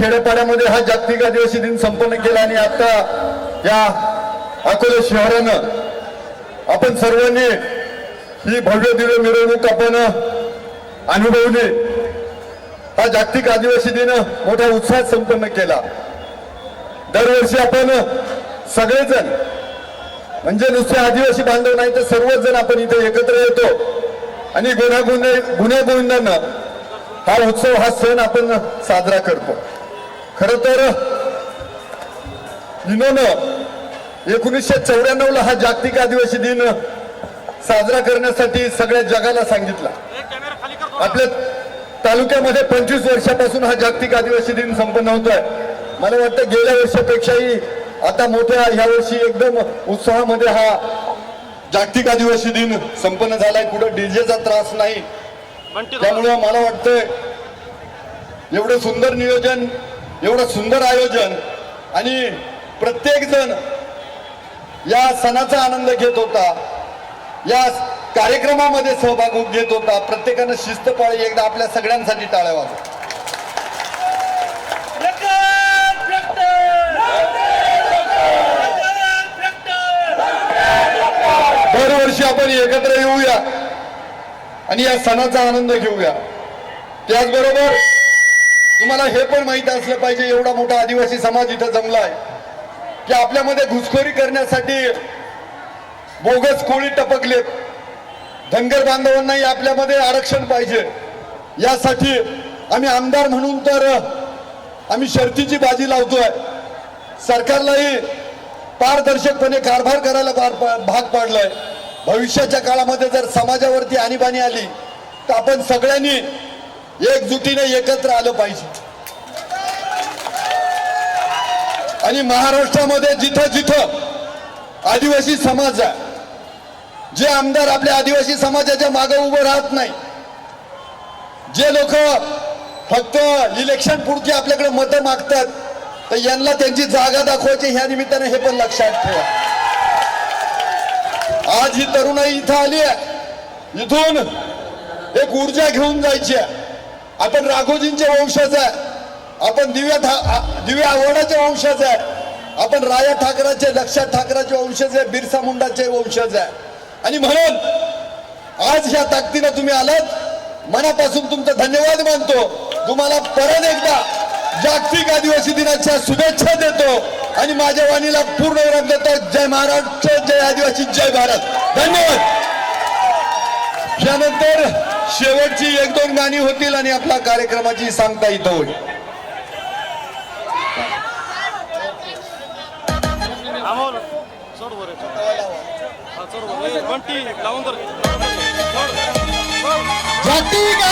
खेड्यापाड्यामध्ये हा जागतिक आदिवासी दिन संपन्न केला आणि आता या अकोले शहरानं आपण सर्वांनी ही भव्य दिव्य मिरवणूक आपण अनुभवली हा जागतिक आदिवासी दिन मोठ्या उत्साहात संपन्न केला. दरवर्षी आपण सगळेजण म्हणजे नुसते आदिवासी बांधव नाही तर सर्वच जण आपण इथे एकत्र येतो. आणि गुन्हा गुन्हे गोविंदानं हा उत्सव हा सण आपण साजरा करतो. खर तर युनोनं एकोणीसशे चौऱ्याण्णव ला हा जागतिक आदिवासी दिन साजरा करण्यासाठी सगळ्या जगाला सांगितला. आपल्या तालुक्यामध्ये पंचवीस वर्षापासून हा जागतिक आदिवासी दिन संपन्न होतोय. मला वाटतं गेल्या वर्षापेक्षाही आता मोठ्या ह्या वर्षी एकदम उत्साहामध्ये हा जागतिक आदिवासी दिन संपन्न झालाय. कुठं डीजेचा त्रास नाही. त्यामुळं मला वाटतंय एवढं सुंदर नियोजन एवढं सुंदर आयोजन आणि प्रत्येक जण या सणाचा आनंद घेत होता. या कार्यक्रमामध्ये सहभाग घेत होता. प्रत्येकानं शिस्त पाळी एकदा आपल्या सगळ्यांसाठी टाळ्या वाजवा. दरवर्षी आपण एकत्र येऊया आणि या सणाचा आनंद घेऊया. त्याचबरोबर तुम्हाला हे पण माहीत असलं पाहिजे एवढा मोठा आदिवासी समाज इथं जमलाय. की आपल्यामध्ये घुसखोरी करण्यासाठी बोगस कोळी टपकलेत. धनगर बांधवांनाही आपल्यामध्ये आरक्षण पाहिजे. यासाठी आम्ही आमदार म्हणून तर आम्ही शर्तीची बाजी लावतोय. सरकारलाही पारदर्शकपणे कारभार करायला भार भाग पाडलाय. भविष्याच्या काळामध्ये जर समाजावरती आणीबाणी आली तर आपण सगळ्यांनी एकजुटीने एकत्र आलं पाहिजे. आणि महाराष्ट्रामध्ये जिथं जिथं आदिवासी समाज आहे जे आमदार आपल्या आदिवासी समाजाच्या मागे उभं राहत नाही जे लोक फक्त इलेक्शन पुरती आपल्याकडे मतं मागतात तर यांना त्यांची जागा दाखवायची ह्या निमित्ताने हे पण लक्षात ठेवा. आज ही तरुणाई इथं आली आहे. इथून एक ऊर्जा घेऊन जायची आहे. आपण राघोजींचे वंशज आहे. आपण दिव्या ठा दिव्या आव्हाडाच्या वंशज आहे. आपण राया ठाकराचे लक्षात ठाकराचे वंशज आहे बिरसा मुंडाचे वंशज आहे. आणि म्हणून आज ह्या ताकदीनं तुम्ही आलात. मनापासून तुमचं धन्यवाद मानतो. तुम्हाला परत एकदा जागतिक आदिवासी दिनाच्या शुभेच्छा देतो. आणि माझ्या वाणीला पूर्ण विराम देतो. जय महाराष्ट्र जय आदिवासी जय भारत. धन्यवाद. यानंतर शेवटची एक दोन गाणी होतील आणि आपल्या कार्यक्रमाची सांगता तर जागतिक